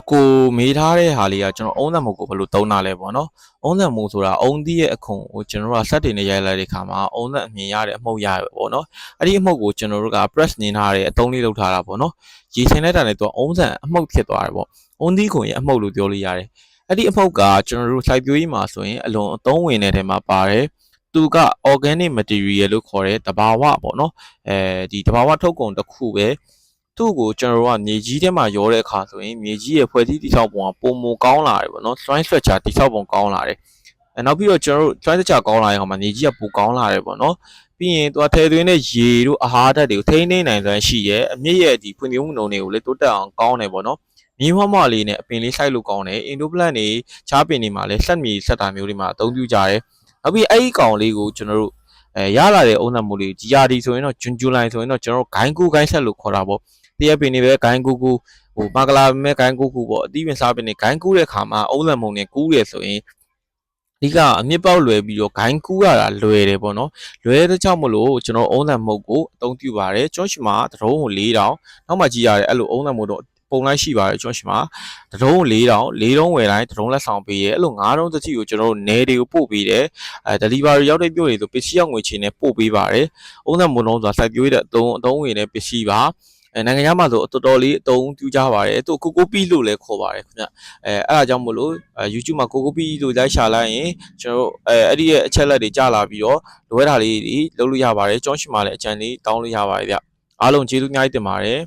အကိုမေးထားတဲ့ဟာလေးကကျွန်တော်အုံးသက်မုတ်ကိုဘယ်လိုသုံးတာလဲပေါ့နော်အုံးသက်မုတ်ဆိုတာအုံးသီးရဲ့အခွန်ကိုကျွန်တော်တို့ကစက်တင်နဲ့ရိုက်လိုက်တဲ့ခါမှာအုံးသက်အမြင်ရတဲ့အမှုတ်ရရပေါ့နော်အဲ့ဒီအမှုတ်ကိုကျွန်တော်တို့က press နင်းထားတဲ့အသုံးလေးလုပ်ထားတာပေါ့နော်ရေချင်လိုက်တာနဲ့သူကအုံးဆန်အမှုတ်ဖြစ်သွားတယ်ပေါ့အုံးသီးခွန်ရဲ့အမှုတ်လို့ပြောလို့ရတယ်အဲ့ဒီအမှုတ်ကကျွန်တော်တို့စိုက်ပျိုးရေးမှာဆိုရင်အလွန်အသုံးဝင်တဲ့ထဲမှာပါတယ်သူက organic material လို့ခေါ်တဲ့တဘာဝပေါ့နော်အဲဒီတဘာဝထုတ်ကုန်တစ်ခုပဲ သူ့ကိုကျွန်တော်တို့ကမြေကြီးထဲမှာရောတဲ့အခါဆိုရင်မြေကြီးရဲ့ဖွဲ့စည်းတိဆောက်ပုံကပုံမကောင်းလာတယ်ပေါ့နော် joint structure တိဆောက်ပုံကောင်းလာတယ်အဲနောက်ပြီးတော့ကျွန်တော်တို့ joint structure ကောင်းလာရင်ဟောမှာမြေကြီးကပိုကောင်းလာတယ်ပေါ့နော်ပြီးရင်သူကထဲသွင်းတဲ့ရေတို့အာဟာရဓာတ်တွေကိုထိန်းသိမ်းနိုင်စွမ်းရှိရဲ့အမြင့်ရဲ့ဒီဖွံ့ဖြိုးမှုနှုန်းတွေကိုလည်းတိုးတက်အောင်ကောင်းတယ်ပေါ့နော်မြေမမလေးနဲ့အပင်လေးစိုက်လို့ကောင်းတယ်အင်ဒိုပလန်တွေချားပင်တွေမှာလည်းဆက်မြေဆက်တာမျိုးတွေမှာအသုံးပြုကြတယ်နောက်ပြီးအဲ့ဒီကောင်လေးကိုကျွန်တော်တို့အဲရလာတဲ့အုံးနံမိုးလေးဂျီယာဒီဆိုရင်တော့ဂျွန်ဂျူလိုင်ဆိုရင်တော့ကျွန်တော်တို့ဂိုင်းကူဂိုင်းဆက်လို့ခေါ်တာပေါ့ တရက်ပင်တွေပဲဂိုင်းကူကူဟိုမကလာမဲဂိုင်းကူကူပေါ့အသီးပင်စားပင်တွေဂိုင်းကူးတဲ့ခါမှာအုံးလံမုံနဲ့ကူးတယ်ဆိုရင်အဓိကအမြင့်ပေါက်လွယ်ပြီးတော့ဂိုင်းကူးရတာလွယ်တယ်ပေါ့နော်လွယ်တဲ့ကြောင့်မလို့ကျွန်တော်အုံးလံမုံကိုအသုံးပြုပါတယ်ကျွန်းရှိမှာတရုံးကို၄တောင်နောက်မှကြည့်ရတယ်အဲ့လိုအုံးလံမုံတော့ပုံလိုက်ရှိပါတယ်ကျွန်းရှိမှာတရုံးကို၄တောင်၄တုံးဝယ်တိုင်းတရုံးလက်ဆောင်ပေးရဲအဲ့လို၅တုံးတစ်ချီကိုကျွန်တော်တို့နယ်တွေကိုပို့ပေးတယ်အဲ delivery ရောက်တဲ့မြို့တွေဆိုပစ္စည်းရောက်ငွေချေနဲ့ပို့ပေးပါတယ်အုံးလံမုံလုံးဆိုတာစိုက်ပျိုးရတဲ့အသုံးအသုံးဝင်တဲ့ပစ္စည်းပါ အဲနိုင်ငံခြားမှာဆိုတော်တော်လေးအသုံးပြုကြပါတယ်သူကိုကိုပီလို့လည်းခေါ်ပါတယ်ခင်ဗျအဲအဲ့ဒါကြောင့်မို့လို့အဲ YouTube မှာကိုကိုပီလို့လိုက်ရှာလိုက်ရင်ကျွန်တော်တို့အဲအဲ့ဒီရဲ့အချက်လက်တွေကြာလာပြီးတော့လွဲတာလေးတွေလုပ်လို့ရပါတယ်ကျောင်းရှိမှာလည်းအကြံလေးတောင်းလို့ရပါတယ်ဗျအားလုံးကျေးဇူးအများကြီးတင်ပါတယ်